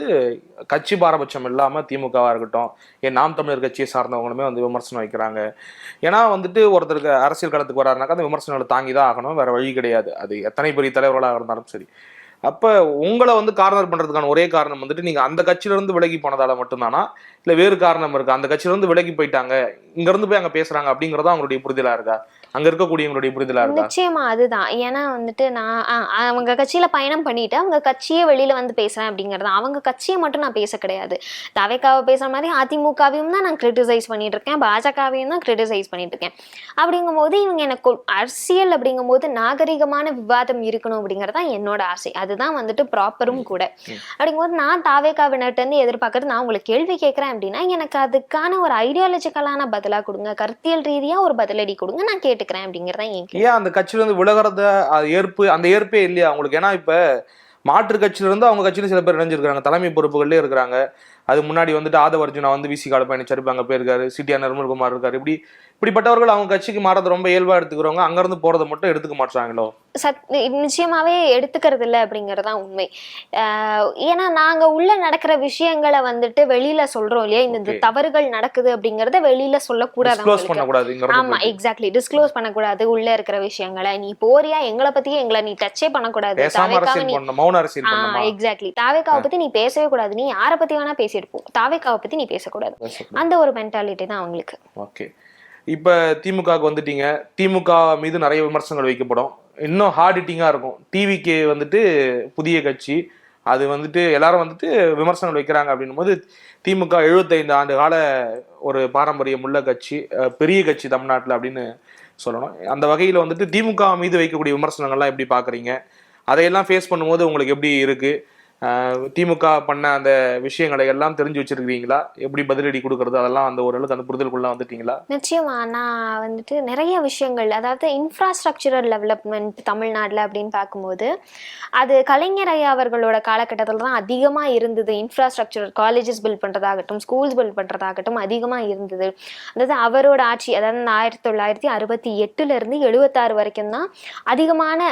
கட்சி பாரபட்சம் இல்லாமல் திமுகவாக இருக்கட்டும் ஏன் நாம் தமிழர் கட்சியை சார்ந்தவங்களுமே வந்து விமர்சனம் வைக்கிறாங்க. ஏன்னா வந்துட்டு ஒருத்தருக்கு அரசியல் களத்துக்கு வராருனாக்கா அந்த விமர்சனங்களை தாங்கி தான் ஆகணும் வேற வழி கிடையாது. அது எத்தனை பெரிய தலைவர்களாக இருந்தாலும் சரி. அப்போ உங்களை வந்து கார்னர் பண்ணுறதுக்கான ஒரே காரணம் வந்துட்டு நீங்கள் அந்த கட்சியிலேருந்து விலகி போனதால மட்டும்தானா? இல்லை வேறு காரணம் இருக்குது அந்த கட்சியிலேருந்து விலகி போயிட்டாங்க இங்கேருந்து போய் அங்கே பேசுகிறாங்க அப்படிங்கிறதா அவங்களுடைய புரிதலாக இருக்கா? அங்க இருக்கக்கூடியவங்களுடைய புரிதலா இருக்கா? நிச்சயமா அதுதான். ஏன்னா வந்துட்டு நான் ஆ, அவங்க கட்சியில பயணம் பண்ணிட்டு அவங்க கட்சியே வெளியில வந்து பேசுறேன் அப்படிங்கறது அவங்க கட்சியை மட்டும் நான் பேச கிடையாது. தவைக்காவை பேசுற மாதிரி அதிமுகவையும் தான் நான் கிரிட்டிசைஸ் பண்ணிட்டு இருக்கேன். பாஜகவையும் தான் கிரிட்டிசைஸ் பண்ணிட்டு இருக்கேன். அப்படிங்கும்போது இவங்க எனக்கு அரசியல் அப்படிங்கும்போது நாகரிகமான விவாதம் இருக்கணும் அப்படிங்கறது தான் என்னோட ஆசை. அதுதான் வந்துட்டு ப்ராப்பரும் கூட. அப்படிங்கும்போது நான் தாவேக்காவினர்ட்ட இருந்து எதிர்பார்க்கறது நான் உங்களுக்கு கேள்வி கேட்கறேன் அப்படின்னா எனக்கு அதுக்கான ஒரு ஐடியாலஜிக்கலான பதிலா கொடுங்க. கருத்தியல் ரீதியா ஒரு பதிலடி கொடுங்க. நான் கேட்டுக்கிறேன் அப்படிங்கறதான் ஏன் அந்த கட்சியில இருந்து விலகிறத ஏற்பு அந்த ஏற்பே இல்லையா? அவங்களுக்கு ஏன்னா இப்ப மாற்று கட்சியில இருந்து அவங்க கட்சியில சில பேர் இணைஞ்சிருக்காங்க தலைமை பொறுப்புகள்லயே இருக்கிறாங்க. அது முன்னாடி வந்துட்டு ஆதவ அர்ஜுனா வந்து விசி கால பயணிச்சாரு அங்க போயிருக்காரு. சிடிஆர் நிர்மல்குமார் இருக்காரு. இப்படி இப்படிப்பட்டவர்கள் அவங்க கட்சிக்கு மாறதை ரொம்ப இயல்பா எடுத்துக்கிறவங்க அங்க இருந்து போறதை மட்டும் எடுத்துக்க மாட்டாங்களோ சத் நிச்சயமாவே எடுத்துக்கிறது இல்லை அப்படிங்கறது தான் உண்மை ஏன்னா நாங்க உள்ள நடக்கிற விஷயங்களை வந்துட்டு வெளியில சொல்றோம் இல்லையா? இந்த. தவறுகள் நடக்குது அப்படிங்கறத வெளியில சொல்லக்கூடாது ஆமா எக்ஸாக்ட்லி டிஸ்க்ளோஸ் பண்ணக்கூடாது உள்ள இருக்கிற விஷயங்களை. நீ போறியா? எங்களை பத்தி எங்களை நீ டச்சே பண்ணக்கூடாது. எக்ஸாக்ட்லி தாவேக்காவை பத்தி நீ பேசவே கூடாது. நீ யாரை பத்தி வேணா பேசிட்டு போ தாவேக்காவை பத்தி நீ பேசக்கூடாது. அந்த ஒரு மென்டாலிட்டி தான் அவங்களுக்கு. ஓகே. இப்போ திமுகவுக்கு வந்துட்டீங்க. திமுக மீது நிறைய விமர்சனங்கள் வைக்கப்படும். இன்னும் ஹார்ட் ஹிட்டிங்காக இருக்கும். டிவிக்கு வந்துட்டு புதிய கட்சி. அது வந்துட்டு எல்லாரும் வந்துட்டு விமர்சனங்கள் வைக்கிறாங்க அப்படின்னும் போது திமுக 75 ஆண்டு கால ஒரு பாரம்பரியம் உள்ள கட்சி பெரிய கட்சி தமிழ்நாட்டில் அப்படின்னு சொல்லணும். அந்த வகையில் வந்துட்டு திமுக மீது வைக்கக்கூடிய விமர்சனங்கள்லாம் எப்படி பார்க்குறீங்க அதையெல்லாம் ஃபேஸ் பண்ணும்போது உங்களுக்கு எப்படி இருக்குது திமுக பண்ண அந்த விஷயங்களை எல்லாம் தெரிஞ்சு வச்சிருக்கீங்களா எப்படி பதிலடி கொடுக்கறது? அதெல்லாம் அந்த ஓரளவுக்கு அந்த புரிதலுக்குள்ள வந்துட்டீங்களா? நிச்சயமா. நான் வந்துட்டு நிறைய விஷயங்கள் அதாவது இன்ஃப்ராஸ்ட்ரக்சரல் டெவலப்மெண்ட் தமிழ்நாட்டில் அப்படின்னு பார்க்கும்போது அது கலைஞர் ஐயா அவர்களோட காலகட்டத்தில் தான் அதிகமாக இருந்தது. இன்ஃப்ராஸ்ட்ரக்சர் காலேஜஸ் பில்ட் பண்ணுறதாகட்டும் ஸ்கூல்ஸ் பில்ட் பண்ணுறதாகட்டும் அதிகமாக இருந்தது. அதாவது அவரோட ஆட்சி அதாவது ஆயிரத்தி தொள்ளாயிரத்தி அறுபத்தி எட்டுலேருந்து எழுபத்தாறு வரைக்கும் தான் அதிகமான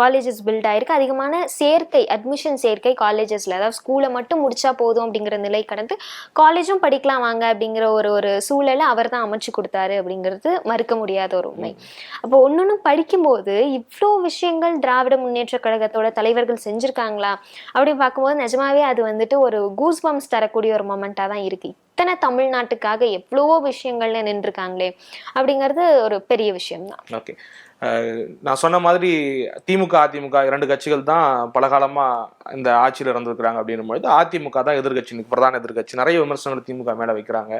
காலேஜஸ் பில்ட் ஆயிருக்கு. அதிகமான சேர்க்கை அட்மிஷன் சேர்க்கை காலேஜஸில் அதாவது ஸ்கூலை மட்டும் முடிச்சா போதும் அப்படிங்கிற நிலை கடந்து காலேஜும் படிக்கலாம் வாங்க அப்படிங்கிற ஒரு ஒரு சூழலை அவர் தான் அமைச்சு கொடுத்தாரு அப்படிங்கிறது மறுக்க முடியாத ஒரு உண்மை. அப்போ ஒன்னொன்னு படிக்கும்போது இவ்வளோ விஷயங்கள் திராவிட முன்னேற்ற கழகத்தோட தலைவர்கள் செஞ்சிருக்காங்களா அப்படின்னு பார்க்கும்போது நிஜமாவே அது வந்துட்டு ஒரு கூஸ் பம்ப்ஸ் தரக்கூடிய ஒரு மொமெண்ட்டாக தான் இருக்கு. இத்தனை தமிழ்நாட்டுக்காக எவ்வளவோ விஷயங்கள்ல நின்றுருக்காங்களே அப்படிங்கிறது ஒரு பெரிய விஷயம்தான். ஓகே. நான் சொன்ன மாதிரி திமுக அதிமுக இரண்டு கட்சிகள் தான் பலகாலமாக இந்த ஆட்சியில் இருந்திருக்கிறாங்க அப்படின்னும் பொழுது அதிமுக தான் எதிர்கட்சி பிரதான எதிர்கட்சி. நிறைய விமர்சனங்கள் திமுக மேலே வைக்கிறாங்க.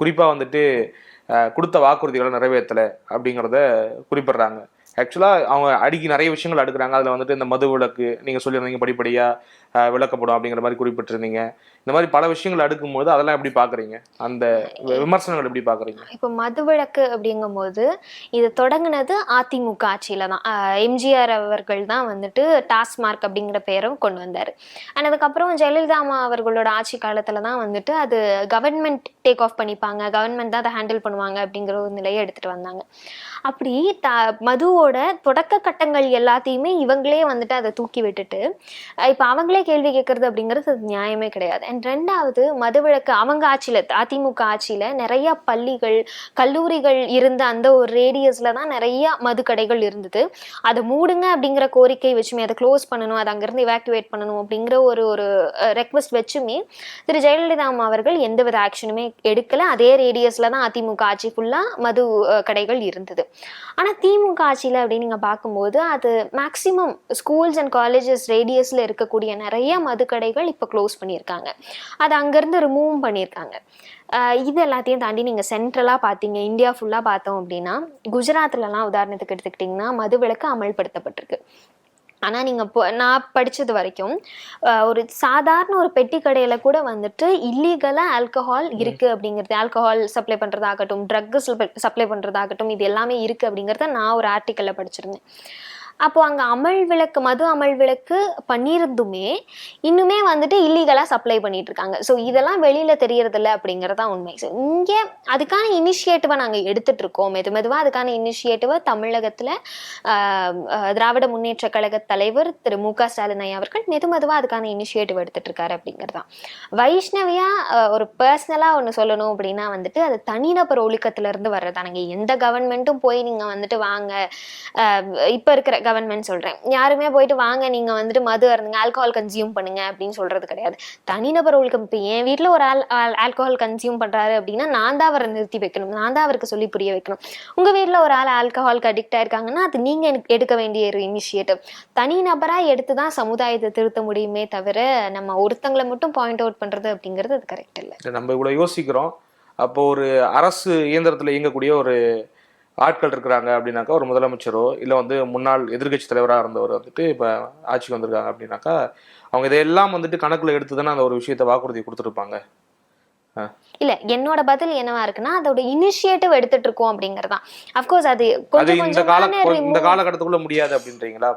குறிப்பாக வந்துட்டு கொடுத்த வாக்குறுதிகளை நிறைவேற்றலை அப்படிங்கிறத குறிப்பிடுறாங்க. ஆக்சுவலாக அவங்க அடிக்கி நிறைய விஷயங்கள் அடுக்கிறாங்க. அதில் வந்துட்டு இந்த மது விளக்கு நீங்கள் சொல்லியிருந்தீங்க படிப்படியாக விளக்கப்படும் அப்படிங்கிற மாதிரி குறிப்பிட்டிருந்தீங்க. இந்த மாதிரி பல விஷயங்கள் அடுக்கும்போது அதெல்லாம் எப்படி பாக்குறீங்க அந்த விமர்சனங்கள் எப்படி பாக்குறீங்க இப்போ மதுவிலக்கு அப்படிங்கும்போது இது தொடங்கினது அதிமுக ஆட்சியில தான். எம்ஜிஆர் அவர்கள் தான் வந்துட்டு டாஸ்மார்க் அப்படிங்கிற பெயரும் கொண்டு வந்தார். அண்ட் அதுக்கப்புறம் ஜெயலலிதா அம்மா அவர்களோட ஆட்சி காலத்துல தான் வந்துட்டு அது கவர்மெண்ட் டேக் ஆஃப் பண்ணிப்பாங்க. கவர்மெண்ட் தான் அதை ஹேண்டில் பண்ணுவாங்க அப்படிங்கிற ஒரு நிலையை எடுத்துட்டு வந்தாங்க. அப்படி த மதுவோட தொடக்க கட்டங்கள் எல்லாத்தையுமே இவங்களே வந்துட்டு அதை தூக்கி விட்டுட்டு இப்போ அவங்களே கேள்வி கேட்கறது அப்படிங்கிறது அது நியாயமே கிடையாது. அண்ட் ரெண்டாவது மதுவிலக்கு அவங்க ஆட்சியில் அதிமுக ஆட்சியில் நிறைய பள்ளிகள் கல்லூரிகள் இருந்த அந்த ஒரு ரேடியஸில் தான் நிறைய மது கடைகள் இருந்தது. அதை மூடுங்க அப்படிங்கிற கோரிக்கை வச்சுமே அதை க்ளோஸ் பண்ணணும் அதை அங்கேருந்து இவாக்குவேட் பண்ணணும் அப்படிங்கிற ஒரு ஒரு ரெக்வஸ்ட் வச்சுமே திரு. ஜெயலலிதா அம்மா அவர்கள் எந்தவித ஆக்ஷனுமே எடுக்கல. அதே ரேடியஸில் தான் அதிமுக ஆட்சி ஃபுல்லாக மது கடைகள் இருந்தது. ஆனால் திமுக ஆட்சியில் அப்படின்னு நீங்கள் பார்க்கும்போது அது மேக்ஸிமம் ஸ்கூல்ஸ் அண்ட் காலேஜஸ் ரேடியஸில் இருக்கக்கூடிய நிறைய மதுக்கடைகள் இப்போ க்ளோஸ் பண்ணியிருக்காங்க. அதை அங்கேருந்து ரிமூவ் பண்ணியிருக்காங்க. இது எல்லாத்தையும் தாண்டி நீங்கள் சென்ட்ரலாக பார்த்தீங்க இந்தியா ஃபுல்லாக பார்த்தோம் அப்படின்னா குஜராத்லலாம் உதாரணத்துக்கு எடுத்துக்கிட்டிங்கன்னா மதுவிலக்கு அமல்படுத்தப்பட்டிருக்கு. ஆனால் நீங்கள் இப்போ நான் படித்தது வரைக்கும் ஒரு சாதாரண ஒரு பெட்டி கடையில் கூட வந்துட்டு இல்லீகலாக ஆல்கஹால் இருக்குது அப்படிங்கிறது ஆல்கஹால் சப்ளை பண்ணுறதாகட்டும் ட்ரக்கு சப்ளை பண்ணுறதாகட்டும் இது எல்லாமே இருக்குது அப்படிங்கிறத நான் ஒரு ஆர்டிக்கலில் படிச்சிருந்தேன். அப்போது அங்கே அமல் விளக்கு மது அமல் விளக்கு பண்ணியிருந்துமே இன்னுமே வந்துட்டு இல்லீகலாக சப்ளை பண்ணிட்டு இருக்காங்க ஸோ இதெல்லாம் வெளியில் தெரியறதில்ல அப்படிங்கிறதா உண்மை. ஸோ இங்கே அதுக்கான இனிஷியேட்டிவை நாங்கள் எடுத்துகிட்டு இருக்கோம் மெது மெதுவாக அதுக்கான இனிஷியேட்டிவை தமிழகத்தில் திராவிட முன்னேற்ற கழக தலைவர் திரு மு க ஸ்டாலின் ஐயா அவர்கள் மெது மெதுவாக அதுக்கான இனிஷியேட்டிவ் எடுத்துகிட்டு இருக்காரு அப்படிங்கிறது தான் வைஷ்ணவியாக ஒரு பர்சனலாக ஒன்று சொல்லணும் அப்படின்னா வந்துட்டு அது தனிநபர் ஒழுக்கத்திலேருந்து வர்றதா நாங்கள் எந்த கவர்மெண்ட்டும் போய் நீங்கள் வந்துட்டு வாங்க இப்போ இருக்கிற கவர்மெண்ட் சொல்கிறேன் யாருமே போயிட்டு வாங்க நீங்கள் வந்துட்டு மது அருந்துங்க ஆல்கஹால் கன்சியூம் பண்ணுங்க அப்படின்னு சொல்கிறது கிடையாது. தனிநபர் ஒழுக்கம் இப்போ என் வீட்டில் ஒரு ஆல் ஆல்கஹால் கன்சியூம் பண்ணுறாரு அப்படின்னா நான் தான் அவரை நிறுத்தி வைக்கணும். நான் தான் அவருக்கு சொல்லி புரிய வைக்கணும். உங்கள் வீட்டில் ஒரு ஆள் ஆல்கஹாலுக்கு அடிக்ட் ஆயிருக்காங்கன்னா அது நீங்கள் எனக்கு எடுக்க வேண்டிய ஒரு இனிஷியேட்டிவ் தனிநபராக எடுத்து தான் சமுதாயத்தை திருத்த முடியுமே தவிர நம்ம ஒருத்தங்களை மட்டும் பாயிண்ட் அவுட் பண்ணுறது அப்படிங்கிறது அது கரெக்ட் இல்லை. இல்ல, நம்ம இவ்வளோ யோசிக்கிறோம். அப்போ ஒரு அரசு இயந்திரத்தில் இயங்கக்கூடிய ஒரு ஆட்கள் இருக்கிறாங்க அப்படின்னாக்கா ஒரு முதலமைச்சரோ இல்லை வந்து முன்னாள் எதிர்க்கட்சி தலைவராக இருந்தவர் வந்துட்டு இப்போ ஆட்சிக்கு வந்திருக்காங்க அப்படின்னாக்கா அவங்க இதையெல்லாம் வந்துட்டு கணக்குல எடுத்து தானே அந்த ஒரு விஷயத்தை வாக்குறுதி கொடுத்துருப்பாங்க. இல்ல என்னோட பதில் என்னவா இருக்குன்னா அதோட இனிஷியேட்டிவ் எடுத்துட்டு இருக்கோம் அப்படிங்கறதுதான். அப்கோர்ஸ் அது கொஞ்சம் இந்த காலகட்டத்துக்குள்ள முடியாது அப்படின்றீங்களா?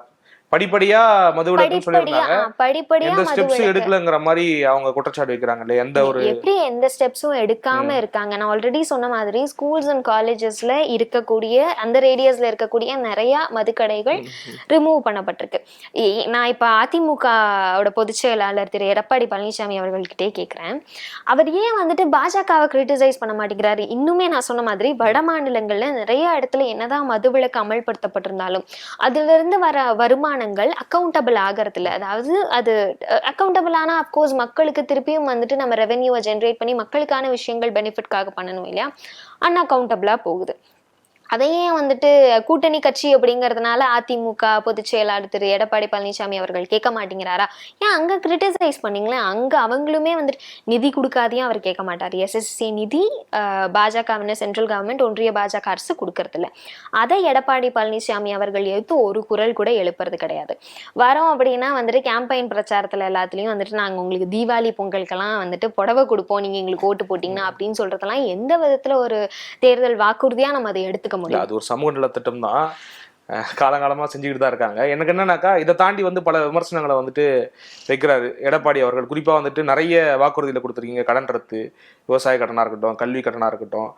படிப்படியா மதுவிலக்குன்னு சொல்லியிருந்தாங்க. படிப்படியா எந்த ஸ்டெப்ஸ். எடுக்கலங்கிற மாதிரி அவங்க குற்றச்சாட்டு வைக்கிறாங்க இல்லையா? எந்த ஒரு எப்படி எந்த ஸ்டெப்ஸும் எடுக்காம இருக்காங்க? நான் ஆல்ரெடி சொன்ன மாதிரி ஸ்கூல்ஸ் அண்ட் காலேஜஸ்ல இருக்கக்கூடிய அந்த ரேடியஸ்ல இருக்கக்கூடிய நிறைய மதுக்கடைகள் ரிமூவ் பண்ணப்பட்டிருக்கு. நான் இப்ப அதிமுகவோட பொதுச் செயலாளர் திரு எடப்பாடி பழனிசாமி அவர்கள்கிட்டே கேக்குறேன். அவர் ஏன் வந்துட்டு பாஜகவை கிரிட்டிசைஸ் பண்ண மாட்டேங்கிறாரு? இன்னுமே நான் சொன்ன மாதிரி வட மாநிலங்கள்ல நிறைய இடத்துல என்னதான் மதுவிலக்கு அமல்படுத்தப்பட்டிருந்தாலும் அதுல இருந்து வர நிறுவனங்கள் அக்கௌண்டபிள் ஆகிறதுல அதாவது அது அக்கௌண்டபிள் ஆனா அப்கோர்ஸ் மக்களுக்கு திருப்பியும் வந்துட்டு நம்ம ரெவென்யூவை ஜென்ரேட் பண்ணி மக்களுக்கான விஷயங்கள் பெனிஃபிட்காக பண்ணணும் இல்லையா? அன்அக்கௌண்டபிளாக போகுது. அதையே வந்துட்டு கூட்டணி கட்சி அப்படிங்கிறதுனால அதிமுக பொதுச் செயலாளர் திரு எடப்பாடி பழனிசாமி அவர்கள் கேட்க மாட்டேங்கிறாரா? ஏன் அங்கே கிரிட்டிசைஸ் பண்ணிங்களேன்? அங்கே அவங்களுமே வந்துட்டு நிதி கொடுக்காதையும் அவர் கேட்க மாட்டார். எஸ்எஸ்சி நிதி பாஜகவினர் சென்ட்ரல் கவர்மெண்ட் ஒன்றிய பாஜக அரசு கொடுக்கறதில்ல. அதை எடப்பாடி பழனிசாமி அவர்கள் எடுத்து ஒரு குரல் கூட எழுப்புறது கிடையாது. வரோம் அப்படின்னா வந்துட்டு கேம்பெயின் பிரச்சாரத்தில் எல்லாத்துலேயும் வந்துட்டு நாங்கள் உங்களுக்கு தீபாவளி பொங்கலுக்கெல்லாம் வந்துட்டு புடவை கொடுப்போம். நீங்கள் எங்களுக்கு ஓட்டு போட்டிங்கன்னா அப்படின்னு சொல்கிறதெல்லாம் எந்த விதத்தில் ஒரு தேர்தல் வாக்குறுதியாக நம்ம அதை எடுத்துக்க முடியும். அது ஒரு சமூக நலத்திட்டம் தான். காலங்காலமாக செஞ்சுக்கிட்டு தான் இருக்காங்க. எனக்கு என்னன்னாக்கா இதை தாண்டி வந்து பல விமர்சனங்களை வந்துட்டு வைக்கிறாரு எடப்பாடி அவர்கள். குறிப்பா வந்துட்டு நிறைய வாக்குறுதியில கொடுத்துருக்கீங்க. கடன் ரத்து விவசாய கடனாக இருக்கட்டும் கல்வி கடனாக இருக்கட்டும்.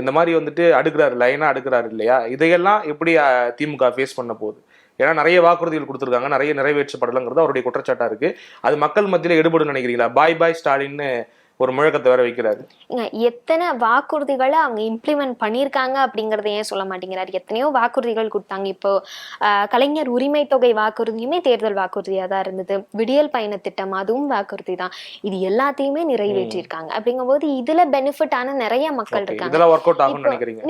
இந்த மாதிரி வந்துட்டு அடுக்குறாரு லைனா அடுக்குறாரு இல்லையா? இதையெல்லாம் எப்படி திமுக ஃபேஸ் பண்ண போகுது? ஏன்னா நிறைய வாக்குறுதிகள் கொடுத்துருக்காங்க. நிறைய நிறைவேற்றப்படலைங்கிறது அவருடைய குற்றச்சாட்டா இருக்கு. அது மக்கள் மத்தியில எடுபடும் நினைக்கிறீங்களா? பாய் பாய் ஸ்டாலின்னு ஒரு முழக்கத்தை வேற வைக்கிறாரு. எத்தனை வாக்குறுதிகளை அவங்க இம்ப்ளிமெண்ட் பண்ணியிருக்காங்க அப்படிங்கறத ஏன் சொல்ல மாட்டேங்கிறாரு? எத்தனையோ வாக்குறுதிகள் கொடுத்தாங்க. இப்போ கலைஞர் உரிமை தொகை வாக்குறுதியுமே தேர்தல் வாக்குறுதியா தான் இருந்தது. விடியல் பயண திட்டம் அதுவும் வாக்குறுதி தான். இது எல்லாத்தையுமே நிறைவேற்றியிருக்காங்க. அப்படிங்கும்போது இதுல பெனிஃபிட் ஆன நிறைய மக்கள் இருக்காங்க.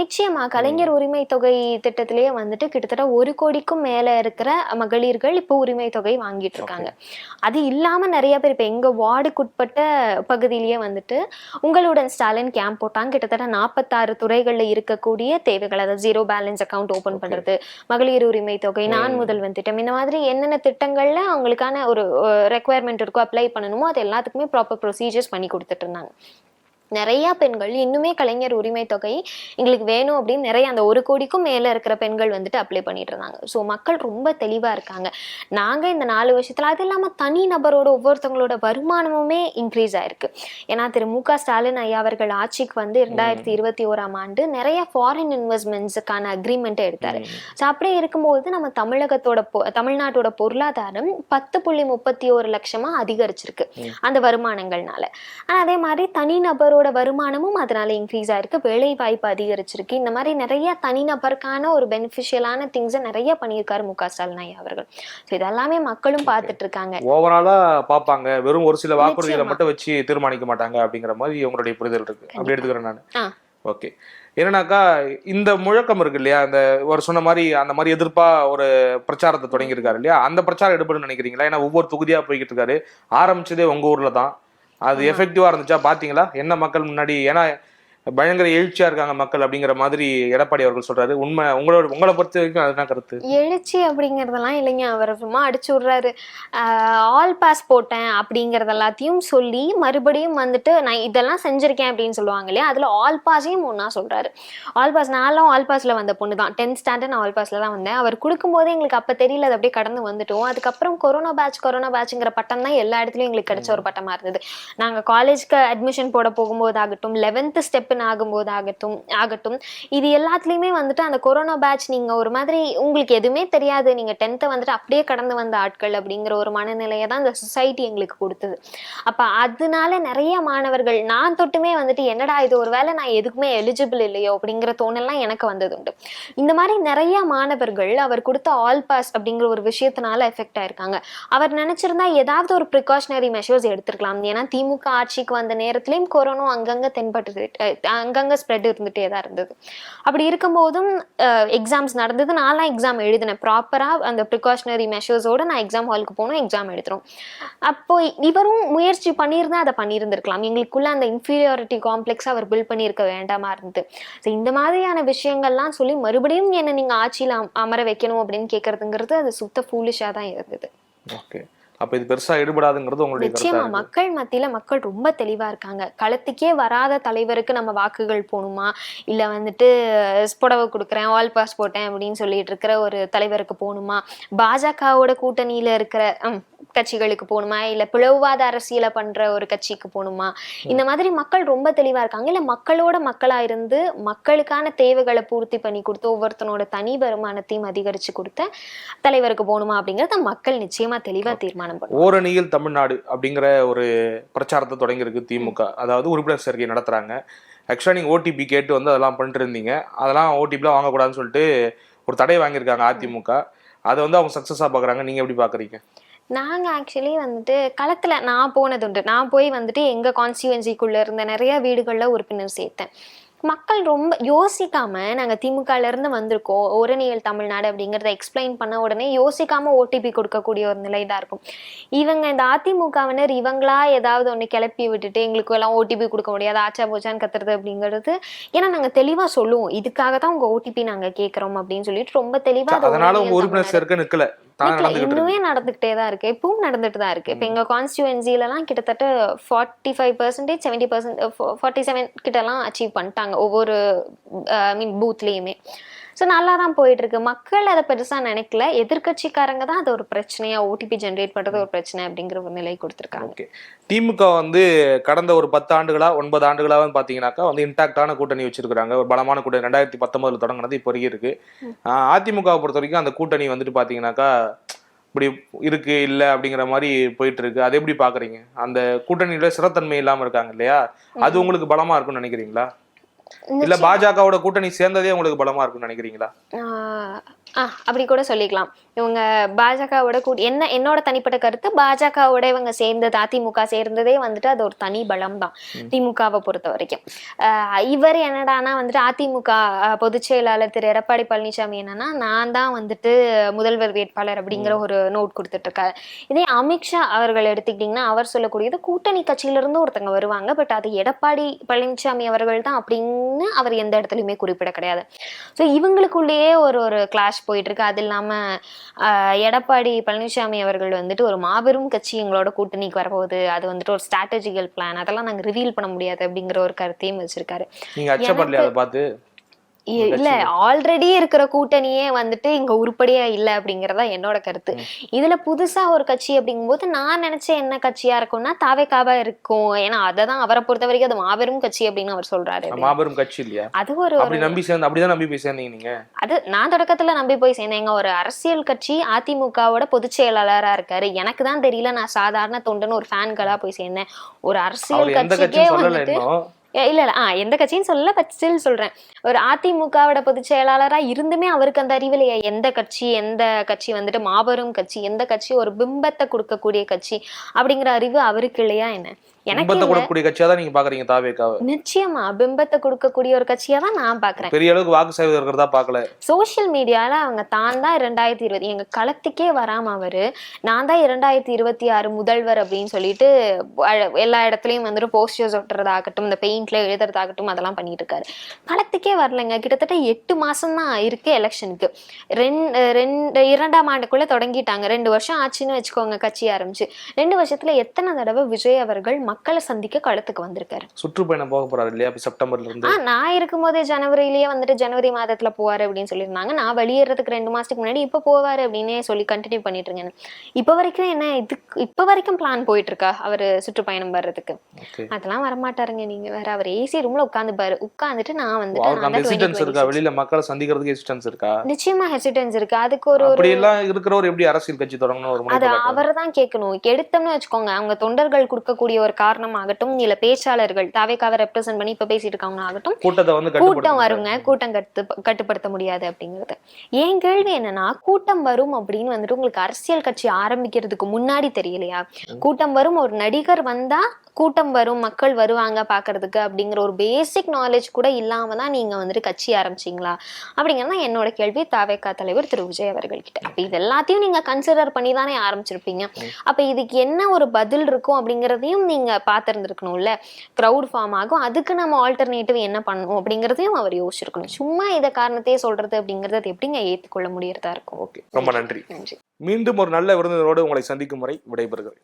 நிச்சயமா கலைஞர் உரிமை தொகை திட்டத்திலேயே வந்துட்டு கிட்டத்தட்ட ஒரு கோடிக்கும் மேல இருக்கிற மகளிர்கள் இப்போ உரிமை தொகை வாங்கிட்டு இருக்காங்க. அது இல்லாம நிறைய பேர் இப்ப எங்க வார்டுக்குட்பட்ட பகுதியிலேயே வந்துட்டு உங்களுடன் ஸ்டாலின் கேம்ப் போட்டாங்க கிட்டத்தட்ட நாற்பத்தாறு துறைகள்ல இருக்கக்கூடிய தேவைகள் அதாவது zero balance account open Okay. பண்றது மகளிர் உரிமை தொகை நான் ம். முதல்வன் திட்டம் இந்த மாதிரி என்னென்ன திட்டங்கள்ல அவங்களுக்கான ஒரு ரெக்குவயர்மெண்ட் இருக்கோ அப்ளை பண்ணணுமோ அது எல்லாத்துக்குமே ப்ராப்பர் ப்ரொசீஜர்ஸ் பண்ணி கொடுத்துட்டு இருந்தாங்க நிறைய பெண்கள் இன்னுமே கலைஞர் உரிமை தொகை எங்களுக்கு வேணும் அப்படின்னு நிறைய அந்த ஒரு கோடிக்கும் மேல இருக்கிற பெண்கள் வந்துட்டு அப்ளை பண்ணிட்டு இருந்தாங்க. ஸோ மக்கள் ரொம்ப தெளிவா இருக்காங்க. நாங்க இந்த நாலு வருஷத்துல அது இல்லாம தனி நபரோட ஒவ்வொருத்தவங்களோட வருமானமுமே இன்க்ரீஸ் ஆயிருக்கு. ஏன்னா திரு மு க ஸ்டாலின் ஐயா அவர்கள் ஆட்சிக்கு வந்து இரண்டாயிரத்தி இருபத்தி ஓராம் ஆண்டு நிறைய ஃபாரின் இன்வெஸ்ட்மெண்ட்ஸுக்கான அக்ரிமெண்ட்டை எடுத்தாரு. ஸோ அப்படியே இருக்கும்போது நம்ம தமிழகத்தோட தமிழ்நாட்டோட பொருளாதாரம் பத்து புள்ளி முப்பத்தி ஒரு லட்சமா அதிகரிச்சிருக்கு. அந்த வருமானங்கள்னால. ஆனா அதே மாதிரி தனிநபரோட வருமானமும் அதனால இன்க்ரீஸ் ஆயிருக்கு. வேலை வாய்ப்பு அதிகரிச்சிருக்கு. இந்த மாதிரி நிறைய தனிநபருக்கான ஒரு பெனிஃபிஷியலான திங்ஸை நிறைய பண்ணியிருக்காரு மு க ஸ்டாலின் ஐயா அவர்கள். ஸோ இதெல்லாமே மக்களும் பார்த்துட்டு இருக்காங்க ஓவராலா பாப்பாங்க வெறும் ஒரு சில வாக்குறுதிகளை. மட்டும் வச்சு தீர்மானிக்க மாட்டாங்க அப்படிங்கிற மாதிரி உங்களுடைய புரிதல் இருக்கு. அப்படி எடுத்துக்கிறேன். நான். ஓகே என்னன்னாக்கா இந்த முழக்கம் இருக்கு இல்லையா? அந்த ஒரு சொன்ன மாதிரி அந்த மாதிரி எதிர்ப்பா ஒரு பிரச்சாரத்தை தொடங்கியிருக்காரு இல்லையா? அந்த பிரச்சாரம் எடுபடும் நினைக்கிறீங்களா? ஏன்னா ஒவ்வொரு தொகுதியா போய்கிட்டு இருக்காரு. ஆரம்பிச்சதே உங்க ஊர்ல தான். அது. எஃபெக்டிவா இருந்துச்சா? பாத்தீங்களா? என்ன மக்கள் முன்னாடி? ஏன்னா பயங்கர எழுச்சியா இருக்காங்க மக்கள் அப்படிங்கிற மாதிரி எடப்பாடி அவர்கள் சொல்றாரு. உண்மை உங்களோட உங்களை பொறுத்த வரைக்கும் அதுதான் கருத்து. எழுச்சி அப்படிங்கறதெல்லாம் இல்லைங்க. அவர் சும்மா அடிச்சு விடுறாரு. ஆல் பாஸ் போட்டேன் அப்படிங்கறது எல்லாத்தையும் சொல்லி மறுபடியும் வந்துட்டு நான் இதெல்லாம் செஞ்சிருக்கேன் அப்படின்னு சொல்லுவாங்க இல்லையா? அதுல ஆல் பாஸையும் ஒன்னா சொல்றாரு. ஆல் பாஸ் நான்லாம் ஆல் பாஸ்ல வந்த பொண்ணு தான். டென்த் ஸ்டாண்டர்ட் நான் ஆல் பாஸ்ல தான் வந்தேன். அவர் கொடுக்கும்போது எங்களுக்கு அப்ப தெரியல. அது அப்படியே கடந்து வந்துட்டோம். அதுக்கப்புறம் கொரோனா பேட்ச் கொரோனா பேட்ச்ங்கிற பட்டம் தான் எல்லா இடத்துலயும் எங்களுக்கு கிடைச்ச ஒரு பட்டமா இருந்தது. நாங்க காலேஜ்க்கு அட்மிஷன் போட போகும்போது ஆகட்டும் லெவன்த் ஸ்டெப்னு ஆகும்போது ஆகட்டும். ஆகட்டும் இது எல்லாத்துலயுமே வந்துட்டு அந்த கொரோனா பேட்ச் நீங்கள் ஒரு மாதிரி உங்களுக்கு எதுவுமே தெரியாது. நீங்கள் டென்த்தை வந்துட்டு அப்படியே கடந்து வந்த ஆட்கள் அப்படிங்கிற ஒரு மனநிலையை தான் இந்த சொசைட்டி எங்களுக்கு கொடுத்தது. அப்போ அதனால நிறைய மாணவர்கள் நான் தொட்டுமே வந்துட்டு என்னடா இது ஒரு வேளை நான் எதுக்குமே எலிஜிபிள் இல்லையோ அப்படிங்கிற தோணெல்லாம் எனக்கு வந்தது உண்டு. இந்த மாதிரி நிறைய மாணவர்கள் அவர் கொடுத்த ஆல் பாஸ் அப்படிங்கிற ஒரு விஷயத்தினால எஃபெக்ட் ஆயிருக்காங்க. அவர் நினைச்சிருந்தா ஏதாவது ஒரு ப்ரிகாஷனரி மெஷர்ஸ் எடுத்திருக்கலாம். ஏன்னா திமுக ஆட்சிக்கு வந்த நேரத்துலையும் கொரோனா அங்கங்கே தென்பட்டு அங்கங்கே ஸ்ப்ரெட் இருந்துகிட்டே தான் இருந்தது. அப்படி இருக்கும்போதும் எக்ஸாம்ஸ் நடந்தது. நான்லாம் எக்ஸாம் எழுதினேன். ப்ராப்பராக அந்த ப்ரிகாஷனரி மெஷர்ஸோடு நான் எக்ஸாம் ஹாலுக்கு போகணும் எக்ஸாம் எழுதுறோம் அப்போ இவரும் முயற்சி பண்ணியிருந்தா அதை பண்ணியிருந்திருக்கலாம். எங்களுக்குள்ளே அந்த இன்ஃபீரியாரிட்டி காம்ப்ளெக்ஸ் அவர் பில்ட் பண்ணியிருக்க வேண்டாமா இருந்தது. ஸோ இந்த மாதிரியான விஷயங்கள்லாம் சொல்லி மறுபடியும் என்னை நீங்கள் ஆட்சியில் அமர வைக்கணும் அப்படின்னு கேட்கறதுங்கிறது அது சுத்த ஃபூலிஷாக தான் இருந்தது. ஓகே அப்ப இது பெருசா ஈடுபடாதுங்கிறது உங்களுடைய நிச்சயமா. மக்கள் மத்தியில மக்கள் ரொம்ப தெளிவா இருக்காங்க. களத்துக்கே வராத தலைவருக்கு நம்ம வாக்குகள் போகணுமா? இல்ல வந்துட்டு புடவை கொடுக்குறேன் ஆல் பாஸ் போட்டேன் அப்படின்னு சொல்லிட்டு இருக்கிற ஒரு தலைவருக்கு போகணுமா? பாஜகவோட கூட்டணியில இருக்கிற கட்சிகளுக்கு போகணுமா? இல்ல பிளவுவாத அரசியலை பண்ற ஒரு கட்சிக்கு போகணுமா? இந்த மாதிரி மக்கள் ரொம்ப தெளிவா இருக்காங்க. இல்ல மக்களோட மக்களா இருந்து மக்களுக்கான தேவைகளை பூர்த்தி பண்ணி கொடுத்து ஒவ்வொருத்தனோட தனி வருமானத்தையும் அதிகரிச்சு கொடுத்த தலைவருக்கு போகணுமா அப்படிங்கறத மக்கள் நிச்சயமா தெளிவா தீர்மானம் பண்ணுவாங்க. ஓரணியில் தமிழ்நாடு அப்படிங்கிற ஒரு பிரச்சாரத்தை தொடங்கியிருக்கு திமுக. அதாவது உறுப்பினர் சேர்க்கை நடத்துறாங்க. ஆக்சுவலாக நீங்கள் ஓடிபி கேட்டு வந்து அதெல்லாம் பண்ணிட்டு இருந்தீங்க அதெல்லாம் ஓடிபிலாம் வாங்கக்கூடாதுன்னு சொல்லிட்டு ஒரு தடை வாங்கியிருக்காங்க அதிமுக. அதை வந்து அவங்க சக்ஸஸாக பார்க்குறாங்க நீங்கள் எப்படி பார்க்குறீங்க நாங்க ஆக்சுவலி வந்துட்டு களத்துல நான் போனது உண்டு. நான் போய் வந்துட்டு எங்க கான்ஸ்டியூவன்சிக்குள்ள இருந்த நிறைய வீடுகள்ல உறுப்பினர் சேர்த்தேன். மக்கள் ரொம்ப யோசிக்காம நாங்க திமுகல இருந்து வந்திருக்கோம். ஓரணியல் தமிழ்நாடு அப்படிங்கறத எக்ஸ்பிளைன் பண்ண உடனே யோசிக்காம ஓடிபி கொடுக்கக்கூடிய ஒரு நிலை தான் இருக்கும். இவங்க இந்த அதிமுகவினர் இவங்களா ஏதாவது ஒண்ணு கிளப்பி விட்டுட்டு எங்களுக்கு எல்லாம் ஓடிபி கொடுக்க முடியாது. ஆச்சா போச்சான்னு கத்துறது அப்படிங்கிறது. ஏன்னா நாங்க தெளிவா சொல்லுவோம். இதுக்காக தான் உங்க ஓடிபி நாங்க கேக்குறோம் அப்படின்னு சொல்லிட்டு ரொம்ப தெளிவா அதை அதனால உறுப்பினர் சேர்க்க நிக்கல. இன்னுமே நடந்துகிட்டே தான் இருக்கு. இப்பவும் நடந்துட்டு தான் இருக்கு. இப்போ எங்க கான்ஸ்டியூன்சிலலாம் கிட்டத்தட்ட forty five percentage seventy percent forty seven கிட்டலாம் அச்சீவ் பண்ணிட்டாங்க. ஒவ்வொரு ஐ மீன் பூத்லேயுமே ஸோ நல்லா தான் போயிட்டு இருக்கு மக்கள் அதை பெருசா நினைக்கல. எதிர்க்கட்சிக்காரங்க தான் அது ஒரு பிரச்சனையா ஓடிபி ஜென்ரேட் பண்றது ஒரு பிரச்சனை அப்படிங்கிற ஒரு நிலை கொடுத்துருக்காங்க. திமுக வந்து கடந்த ஒரு பத்து ஆண்டுகளா ஒன்பது ஆண்டுகளா வந்து பாத்தீங்கன்னாக்கா வந்து இன்டாக்டான கூட்டணி வச்சிருக்காங்க ஒரு பலமான கூட்டணி. ரெண்டாயிரத்தி பத்தொன்பதுல தொடங்கினது இப்போ வரைக்கும் இருக்கு. அதிமுகவை பொறுத்த வரைக்கும் அந்த கூட்டணி வந்துட்டு பாத்தீங்கன்னாக்கா இப்படி இருக்கு இல்ல அப்படிங்கிற மாதிரி போயிட்டு இருக்கு அதை எப்படி பாக்குறீங்க அந்த கூட்டணியில ஸ்திரத்தன்மை இல்லாம இருக்காங்க இல்லையா? அது உங்களுக்கு பலமா இருக்கும்னு நினைக்கிறீங்களா? இல்ல பாஜகவோட கூட்டணி சேர்ந்ததே உங்களுக்கு பலமா இருக்கும்னு நினைக்கிறீங்களா? ஆ அப்படி கூட சொல்லிக்கலாம். இவங்க பாஜகவோட கூடி என்ன என்னோட தனிப்பட்ட கருத்து பாஜகவோட இவங்க சேர்ந்தது அதிமுக சேர்ந்ததே வந்துட்டு அது ஒரு தனி பலம் தான் திமுகவை பொறுத்த வரைக்கும். இவர் என்னடானா வந்துட்டு அதிமுக ஆஹ் பொதுச் செயலாளர் திரு. எடப்பாடி பழனிசாமி என்னன்னா நான் தான் வந்துட்டு முதல்வர் வேட்பாளர் அப்படிங்கிற ஒரு நோட் கொடுத்துட்டு இருக்காரு இதே அமித்ஷா அவர்கள் எடுத்துக்கிட்டிங்கன்னா அவர் சொல்லக்கூடியது கூட்டணி கட்சியில இருந்து ஒருத்தங்க வருவாங்க பட் அது எடப்பாடி பழனிசாமி அவர்கள் தான் அப்படின்னு அவர் எந்த இடத்துலையுமே குறிப்பிட கிடையாது. ஸோ இவங்களுக்குள்ளேயே ஒரு ஒரு கிளாஷ் போயிட்டு இருக்கு அது இல்லாம ஆஹ், எடப்பாடி பழனிசாமி அவர்கள் வந்துட்டு ஒரு மாபெரும் கட்சி எங்களோட கூட்டணிக்கு வரப்போகுது. அது வந்துட்டு ஒரு ஸ்ட்ராட்டஜிக்கல் பிளான் அதெல்லாம் நாங்க ரிவீல் பண்ண முடியாது அப்படிங்கிற ஒரு கருத்தையும் வச்சிருக்காரு. நீங்க அச்சப்படலையா அதை பார்த்து? இல்ல ஆல்ரெடி இருக்கிற கூட்டணியே வந்துட்டு இங்க உருப்படியா இல்ல அப்படிங்கறதா என்னோட கருத்து. இதுல புதுசா ஒரு கட்சி அப்படிங்கும்போது நான் நினைச்ச என்ன கட்சியா இருக்கும்னா தாவேக்காவா இருக்கும். ஏன்னா அததான் அவரை பொறுத்த வரைக்கும் அது மாபெரும் கட்சி அப்படின்னு அவர் சொல்றாரு. மாபெரும் கட்சி இல்லையா? அது ஒரு அப்படி நம்பி சேர்ந்து அப்படிதான் நம்பி போய் சேர்ந்தீங்க நீங்க? அது நான் தொடக்கத்துல நம்பி போய் சேர்ந்தேங்க ஒரு அரசியல் கட்சி அதிமுகவோட பொதுச் செயலாளரா இருக்காரு. எனக்கு தான் தெரியல நான் சாதாரண தொண்டுன்னு ஒரு ஃபேன்களா போய் சேர்ந்தேன். ஒரு அரசியல் கட்சிக்கே கட்சியும் வந்துட்டு இல்ல இல்ல. ஆ எந்த கட்சின்னு சொல்லல பட் ஸ்டில் சொல்றேன். ஒரு அதிமுகவோட பொதுச் செயலாளரா இருந்துமே அவருக்கு அந்த அறிவிலையா எந்த கட்சி எந்த கட்சி வந்துட்டு மாபெரும் கட்சி எந்த கட்சி ஒரு பிம்பத்தை கொடுக்கக்கூடிய கட்சி அப்படிங்கிற அறிவு அவருக்கு இல்லையா என்ன? எனக்கு கும்பத்தை இல்ல. கொடுக்கக்கூடிய கட்சியா தான் நீங்க பாக்குறீங்க தாவேக்காவை? நிச்சயமா பிம்பத்தை கொடுக்கக்கூடிய ஒரு கட்சியா தான் நான் பாக்குறேன். பெரிய அளவுக்கு வாக்கு சதவீதம் இருக்கிறதா பாக்கல. சோஷியல் மீடியால அவங்க தான் தான் இரண்டாயிரத்தி இருபது எங்க களத்துக்கே வராம அவரு நான் தான் இரண்டாயிரத்தி இருபத்தி ஆறு முதல்வர் அப்படின்னு சொல்லிட்டு எல்லா இடத்துலயும் வந்துட்டு போஸ்டர்ஸ் ஒட்டுறதாகட்டும் இந்த பெயிண்ட்ல எழுதுறதாகட்டும் அதெல்லாம் பண்ணிட்டு இருக்காரு. களத்துக்கே வரலைங்க? கிட்டத்தட்ட எட்டு மாசம் தான் இருக்கு எலெக்ஷனுக்கு ரெண்டு ரெண்டு இரண்டாம் ஆண்டுக்குள்ள தொடங்கிட்டாங்க. ரெண்டு வருஷம் ஆச்சுன்னு வச்சுக்கோங்க கட்சி ஆரம்பிச்சு. ரெண்டு வருஷத்துல எத்தனை தடவை விஜய் அவர்கள் மக்களை சந்திக்க களத்துக்கு வந்திருக்காரு? சுற்றுப்பயணம் போக போறாரு இல்லையா? செப்டம்பர்ல இருந்து. ஆ நான் இருக்கும்போதே ஜனவரியிலேயே வந்துட்டு ஜனவரி மாதத்துல போவாரு அப்படின்னு சொல்லியிருந்தாங்க. நான் வெளியேறதுக்கு ரெண்டு மாசத்துக்கு முன்னாடி இப்ப போவாரு அப்படின்னே சொல்லி கண்டினியூ பண்ணிட்டு இருக்கேன் இப்ப வரைக்கும் என்ன இதுக்கு இப்ப வரைக்கும் பிளான் போயிட்டு இருக்கா அவரு சுற்றுப்பயணம் வர்றதுக்கு? அதெல்லாம் வரமாட்டாருங்க நீங்க வேற. அவர் ஏசி ரூம்ல உட்காந்து பாரு உட்காந்துட்டு நான் வந்துட்டு தான் ஹெசிடன்ஸ் இருக்கா? 2026. வெளியில மக்களை சந்திக்கிறதுக்கு ஹெசிடன்ஸ் இருக்கா? நிச்சயமா ஹெசிடன்ஸ் இருக்கு. அதுக்கு ஒரு அப்படி எல்லாம் இருக்கிறவர் எப்படி அரசியல் கட்சி தொடங்கணும் ஒரு அது அவர் தான் கேட்கணும். எடுத்தோம்னு வச்சுக்கோங்க அவங்க தொண்டர்கள் கொடுக்கக்கூடிய ஒரு காரணமாகட்டும் இல்ல பேச்சாளர்கள் தாவேக்காவை ரெப்ரசென்ட் பண்ணி இப்ப பேசிட்டு இருக்காங்க ஆகட்டும் கூட்டத்தை வந்து கூட்டம். வருங்க. கூட்டம் கட்டு கட்டுப்படுத்த முடியாது அப்படிங்கிறது. என் கேள்வி என்னன்னா கூட்டம் வரும் அப்படின்னு வந்துட்டு உங்களுக்கு அரசியல் கட்சி ஆரம்பிக்கிறதுக்கு முன்னாடி தெரியலையா? கூட்டம் வரும் ஒரு நடிகர் வந்தா கூட்டம் வரும் மக்கள் வருவாங்க பாக்குறதுக்கு அப்படிங்கிற ஒரு பேசிக் நாலேஜ் கூட இல்லாம தான் நீங்க வந்துட்டு கட்சி ஆரம்பிச்சீங்களா? அப்படிங்கிறது என்னோட கேள்வி தாவேக்கா தலைவர் திரு விஜய் அவர்கள் கிட்ட அப்ப இது எல்லாத்தையும் நீங்க கன்சிடர் பண்ணி தானே ஆரம்பிச்சிருப்பீங்க அப்ப இதுக்கு என்ன ஒரு பதில் இருக்கும் அப்படிங்கிறதையும் நீங்க பார்த்திருந்திருக்கணும்ல? க்ரௌட் ஃபார்ம் ஆகும். அதுக்கு நம்ம ஆல்டர்னேட்டிவ் என்ன பண்ணணும் அப்படிங்கிறதையும் அவர் யோசிச்சிருக்கணும். சும்மா இதை காரணத்தையே சொல்றது அப்படிங்கறது அது எப்படிங்க ஏத்துக்கொள்ள முடியறதா இருக்கும்? ஓகே ரொம்ப நன்றி. நன்றி. மீண்டும் ஒரு நல்ல விருந்தினரோடு உங்களை சந்திக்கும் முறை விடைபெறுகிறேன்.